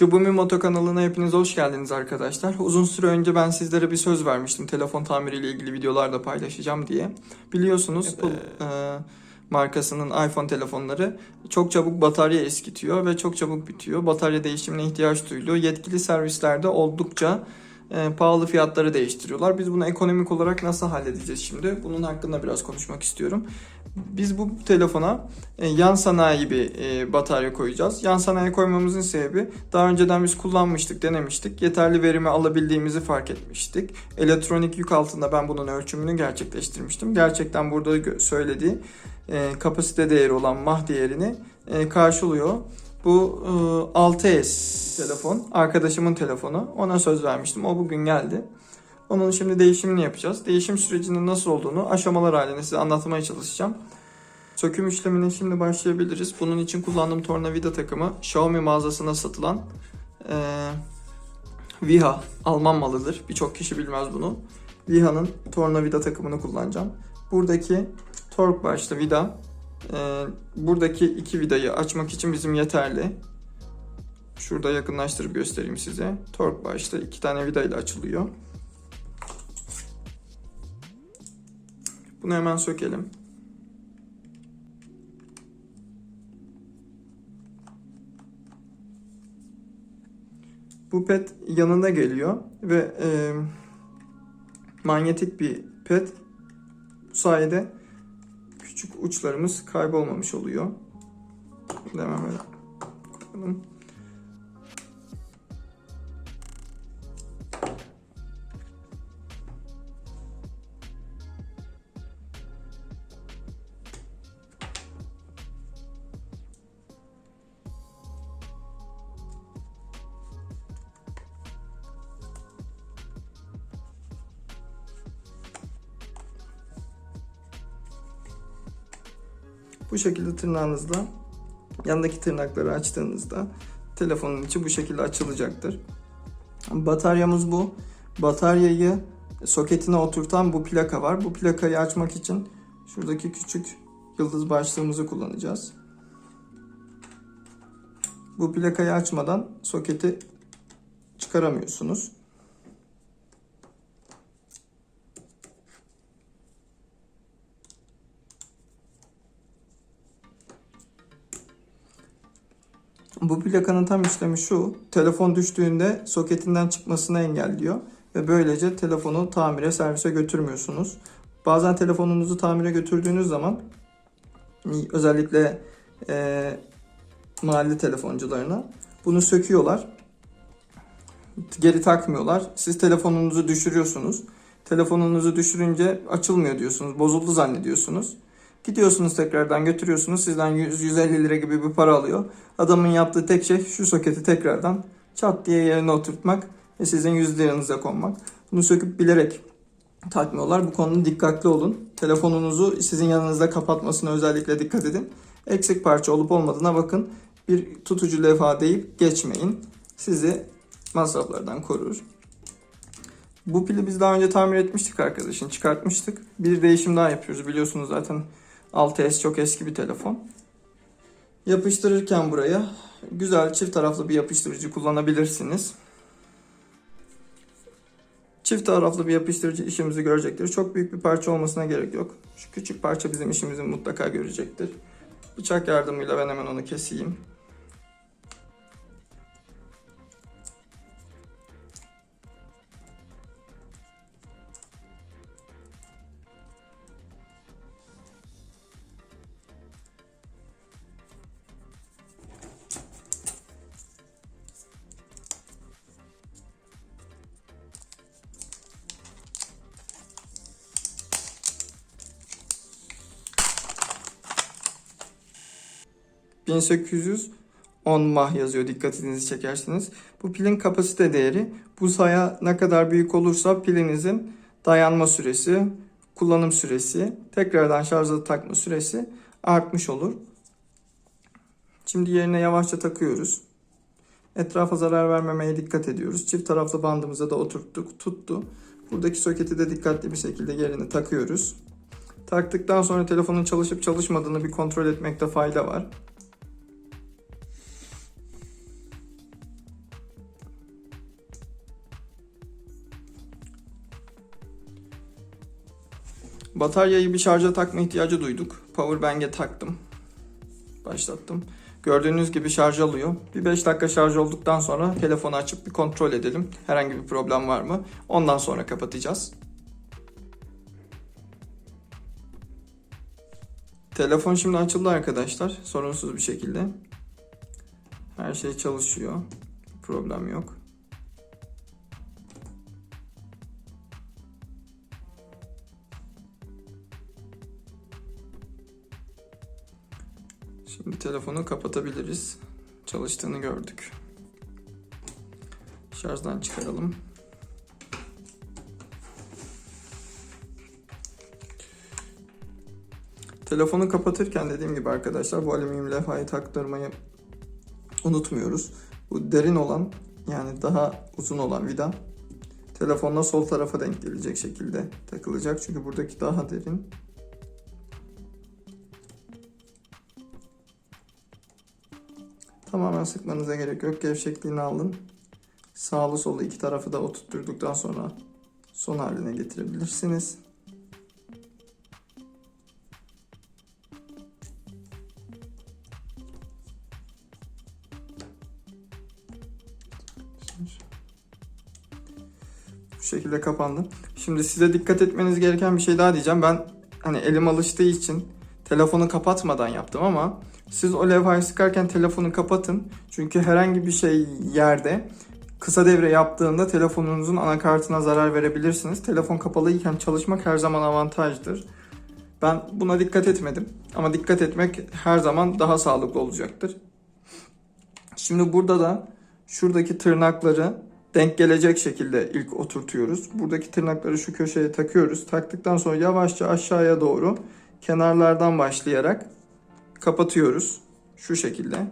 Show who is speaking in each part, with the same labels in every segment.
Speaker 1: Shubumi Moto kanalına hepiniz hoş geldiniz arkadaşlar. Uzun süre önce ben sizlere bir söz vermiştim. Telefon tamiriyle ilgili videolar da paylaşacağım diye. Biliyorsunuz Apple e, markasının iPhone telefonları çok çabuk batarya eskitiyor ve çok çabuk bitiyor. Batarya değişimine ihtiyaç duyuluyor. Yetkili servislerde oldukça e, pahalı fiyatları değiştiriyorlar. Biz bunu ekonomik olarak nasıl halledeceğiz şimdi? Bunun hakkında biraz konuşmak istiyorum. Biz bu telefona e, yan sanayi bir e, batarya koyacağız. Yan sanayi koymamızın sebebi daha önceden biz kullanmıştık, denemiştik. Yeterli verimi alabildiğimizi fark etmiştik. Elektronik yük altında ben bunun ölçümünü gerçekleştirmiştim. Gerçekten burada söylediği e, kapasite değeri olan mah değerini e, karşılıyor. Bu e, 6S telefon, arkadaşımın telefonu. Ona söz vermiştim. O bugün geldi. Onun şimdi değişimini yapacağız. Değişim sürecinin nasıl olduğunu aşamalar halinde size anlatmaya çalışacağım. Söküm işlemine şimdi başlayabiliriz. Bunun için kullandığım tornavida takımı Xiaomi mağazasına satılan eee Viha Alman malıdır. Birçok kişi bilmez bunu. Viha'nın tornavida takımını kullanacağım. Buradaki tork başlı vida eee, buradaki iki vidayı açmak için bizim yeterli. Şurada yakınlaştırıp göstereyim size. Tork başlı iki tane vida ile açılıyor. Bunu hemen sökelim. Bu pet yanında geliyor ve e, manyetik bir pet. Bu sayede küçük uçlarımız kaybolmamış oluyor. Bunu Hemen koyalım. Bu şekilde tırnağınızla yandaki tırnakları açtığınızda telefonun içi bu şekilde açılacaktır. Bataryamız bu. Bataryayı soketine oturtan bu plaka var. Bu plakayı açmak için şuradaki küçük yıldız başlığımızı kullanacağız. Bu plakayı açmadan soketi çıkaramıyorsunuz. Bu plakanın tam işlemi şu. Telefon düştüğünde soketinden çıkmasını engelliyor. Ve böylece telefonu tamire servise götürmüyorsunuz. Bazen telefonunuzu tamire götürdüğünüz zaman özellikle e, mahalle telefoncularına bunu söküyorlar. Geri takmıyorlar. Siz telefonunuzu düşürüyorsunuz. Telefonunuzu düşürünce açılmıyor diyorsunuz. Bozuldu zannediyorsunuz. Gidiyorsunuz tekrardan götürüyorsunuz. Sizden 100-150 lira gibi bir para alıyor. Adamın yaptığı tek şey şu soketi tekrardan çat diye yerine oturtmak ve sizin 100 liranıza konmak. Bunu söküp bilerek takmıyorlar. Bu konuda dikkatli olun. Telefonunuzu sizin yanınızda kapatmasına özellikle dikkat edin. Eksik parça olup olmadığına bakın. Bir tutucu levha deyip geçmeyin. Sizi masraflardan korur. Bu pili biz daha önce tamir etmiştik arkadaşın. Çıkartmıştık. Bir değişim daha yapıyoruz. Biliyorsunuz zaten 6S çok eski bir telefon. Yapıştırırken buraya güzel çift taraflı bir yapıştırıcı kullanabilirsiniz. Çift taraflı bir yapıştırıcı işimizi görecektir. Çok büyük bir parça olmasına gerek yok. Şu küçük parça bizim işimizi mutlaka görecektir. Bıçak yardımıyla ben hemen onu keseyim. ...1810 mah yazıyor dikkatinizi çekerseniz. Bu pilin kapasite değeri bu saya ne kadar büyük olursa pilinizin dayanma süresi, kullanım süresi, tekrardan şarja takma süresi artmış olur. Şimdi yerine yavaşça takıyoruz. Etrafa zarar vermemeye dikkat ediyoruz. Çift taraflı bandımıza da oturttuk, tuttu. Buradaki soketi de dikkatli bir şekilde yerine takıyoruz. Taktıktan sonra telefonun çalışıp çalışmadığını bir kontrol etmekte fayda var. Bataryayı bir şarja takma ihtiyacı duyduk. Powerbank'e taktım. Başlattım. Gördüğünüz gibi şarj alıyor. Bir 5 dakika şarj olduktan sonra telefonu açıp bir kontrol edelim. Herhangi bir problem var mı? Ondan sonra kapatacağız. Telefon şimdi açıldı arkadaşlar. Sorunsuz bir şekilde. Her şey çalışıyor. Problem yok. Şimdi telefonu kapatabiliriz. Çalıştığını gördük. Şarjdan çıkaralım. Telefonu kapatırken dediğim gibi arkadaşlar bu alüminyum levhayı taktırmayı unutmuyoruz. Bu derin olan yani daha uzun olan vida telefonla sol tarafa denk gelecek şekilde takılacak. Çünkü buradaki daha derin. Tamamen sıkmanıza gerek yok. Gevşekliğini alın. Sağlı solu iki tarafı da oturtturduktan sonra son haline getirebilirsiniz. Bu şekilde kapandı. Şimdi size dikkat etmeniz gereken bir şey daha diyeceğim. Ben hani elim alıştığı için telefonu kapatmadan yaptım ama siz o levhayı sıkarken telefonu kapatın. Çünkü herhangi bir şey yerde kısa devre yaptığında telefonunuzun anakartına zarar verebilirsiniz. Telefon kapalıyken çalışmak her zaman avantajdır. Ben buna dikkat etmedim. Ama dikkat etmek her zaman daha sağlıklı olacaktır. Şimdi burada da şuradaki tırnakları denk gelecek şekilde ilk oturtuyoruz. Buradaki tırnakları şu köşeye takıyoruz. Taktıktan sonra yavaşça aşağıya doğru kenarlardan başlayarak kapatıyoruz. Şu şekilde.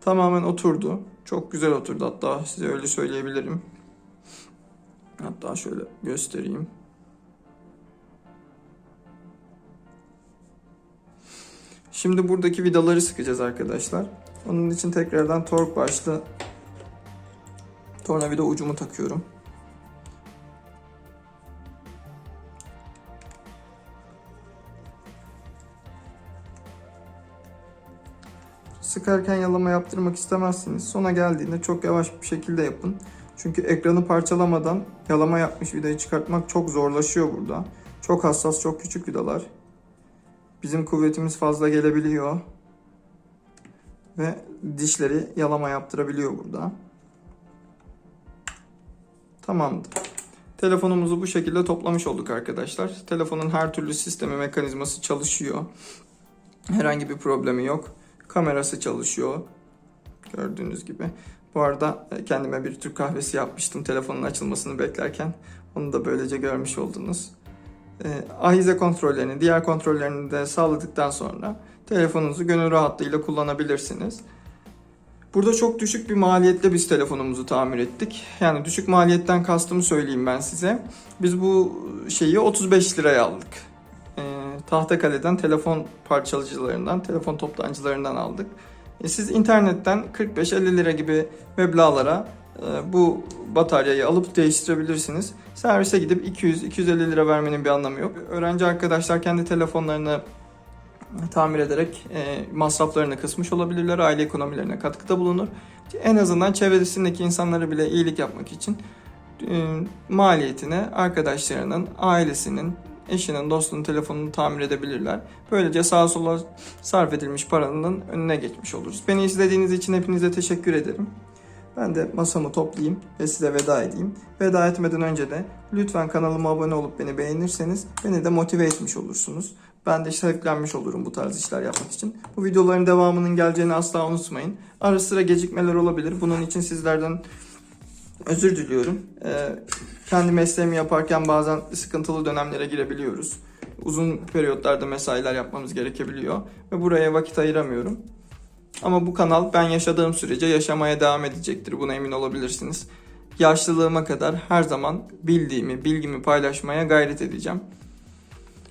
Speaker 1: Tamamen oturdu. Çok güzel oturdu hatta size öyle söyleyebilirim. Hatta şöyle göstereyim. Şimdi buradaki vidaları sıkacağız arkadaşlar. Onun için tekrardan tork başlı tornavida ucumu takıyorum. Sıkarken yalama yaptırmak istemezsiniz. Sona geldiğinde çok yavaş bir şekilde yapın. Çünkü ekranı parçalamadan yalama yapmış vidayı çıkartmak çok zorlaşıyor burada. Çok hassas, çok küçük vidalar. Bizim kuvvetimiz fazla gelebiliyor. Ve dişleri yalama yaptırabiliyor burada. Tamamdır. Telefonumuzu bu şekilde toplamış olduk arkadaşlar. Telefonun her türlü sistemi, mekanizması çalışıyor. Herhangi bir problemi yok. Kamerası çalışıyor. Gördüğünüz gibi. Bu arada e, kendime bir Türk kahvesi yapmıştım telefonun açılmasını beklerken. Onu da böylece görmüş oldunuz. E, ahize kontrollerini, diğer kontrollerini de sağladıktan sonra telefonunuzu gönül rahatlığıyla kullanabilirsiniz. Burada çok düşük bir maliyetle biz telefonumuzu tamir ettik. Yani düşük maliyetten kastımı söyleyeyim ben size. Biz bu şeyi 35 liraya aldık. E, Tahtakale'den telefon parçalıcılarından, telefon toptancılarından aldık. E, siz internetten 45-50 lira gibi meblağlara e, bu bataryayı alıp değiştirebilirsiniz. Servise gidip 200-250 lira vermenin bir anlamı yok. Öğrenci arkadaşlar kendi telefonlarını tamir ederek e, masraflarını kısmış olabilirler. Aile ekonomilerine katkıda bulunur. En azından çevresindeki insanlara bile iyilik yapmak için e, maliyetini arkadaşlarının, ailesinin, eşinin, dostunun telefonunu tamir edebilirler. Böylece sağa sola sarf edilmiş paranın önüne geçmiş oluruz. Beni izlediğiniz için hepinize teşekkür ederim. Ben de masamı toplayayım ve size veda edeyim. Veda etmeden önce de lütfen kanalıma abone olup beni beğenirseniz beni de motive etmiş olursunuz. Ben de şevklenmiş olurum bu tarz işler yapmak için. Bu videoların devamının geleceğini asla unutmayın. Ara sıra gecikmeler olabilir. Bunun için sizlerden özür diliyorum. Ee, kendi mesleğimi yaparken bazen sıkıntılı dönemlere girebiliyoruz. Uzun periyotlarda mesailer yapmamız gerekebiliyor ve buraya vakit ayıramıyorum. Ama bu kanal ben yaşadığım sürece yaşamaya devam edecektir. Buna emin olabilirsiniz. Yaşlılığıma kadar her zaman bildiğimi, bilgimi paylaşmaya gayret edeceğim.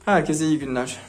Speaker 1: Herkese iyi günler.